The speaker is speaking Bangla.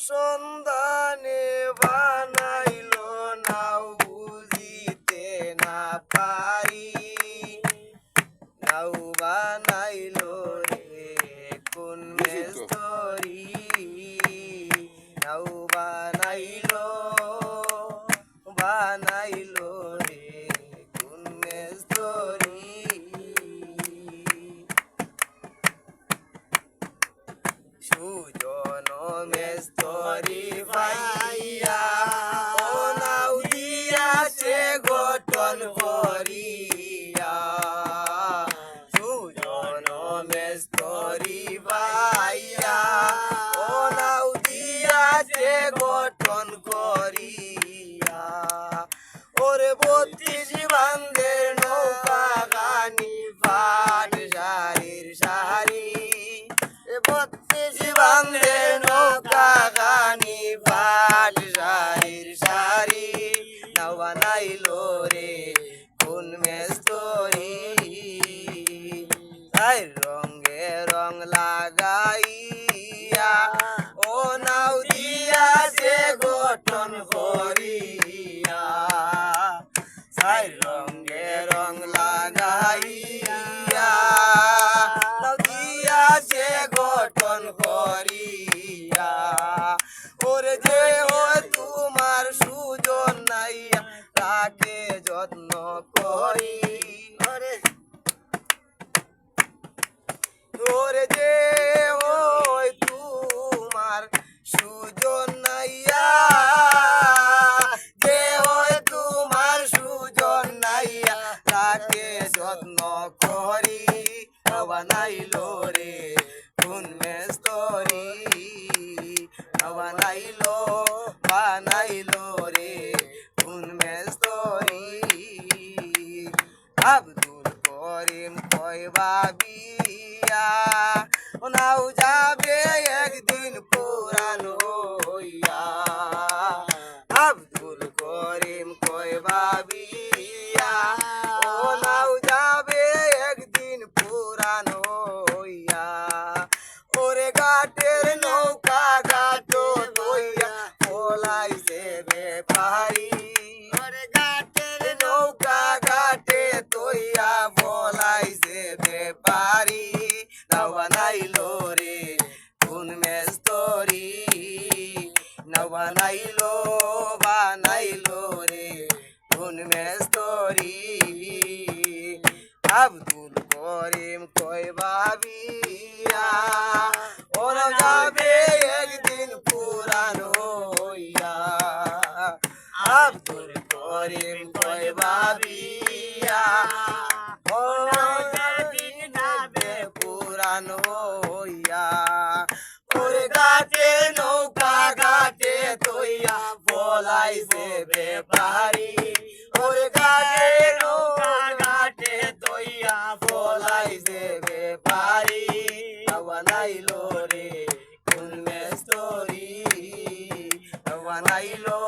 সন্ধানে বানাইলো নাও বুঝিতে না পারি নাও বানাইলো রে কোন মেস্তরি নাও বানাইলো বানাইলো মেস্তরি ভাইয়া, ও দিয়াছে গঠন করিয়া। সুজন মেস্তরি ভাইয়া, ও দিয়াছে গঠন করিয়া। ওরে বত্রিশ বান্ধের নৌকা গানি পাট সারির সারি বত্রিশ বান্ধে রঙে রং লাগাইয়া। ও নাও দিয়াছে গঠন করিয়া। তাই রঙে লাগাইয়া। নাও দিয়াছে গঠন করিয়া। ওরে সুজন নাইয়া, তাকে যত্ন করি। ওরে যে ওই তোমার সুজন নাইয়া। যে ওই তোমার সুজন নাইয়া তাকে যত্ন করি বানাইলো রে কোন মেস্তরি। বানাইলো বানাইলো রে কোন মেস্তরি। আব্দুল করিম কয় বাবিয়া নাও যাবে নাওয়া নাইলো বানাইলো রে কোন মেস্তরি। আব্দুল করিম কয় বাবিয়া ওরা যাবে একদিন পুরানো হইয়া। আব্দুল করিম ওরা যাবে পুরানো হইয়া। ওরে ঘাটে নৌকা বলাইছে বেপারি ওর ঘাটে নৌকা ঘাটে তৈয়া বলাইছে বেপারি বানাইলো রে কোন মেস্তরি বানাইলো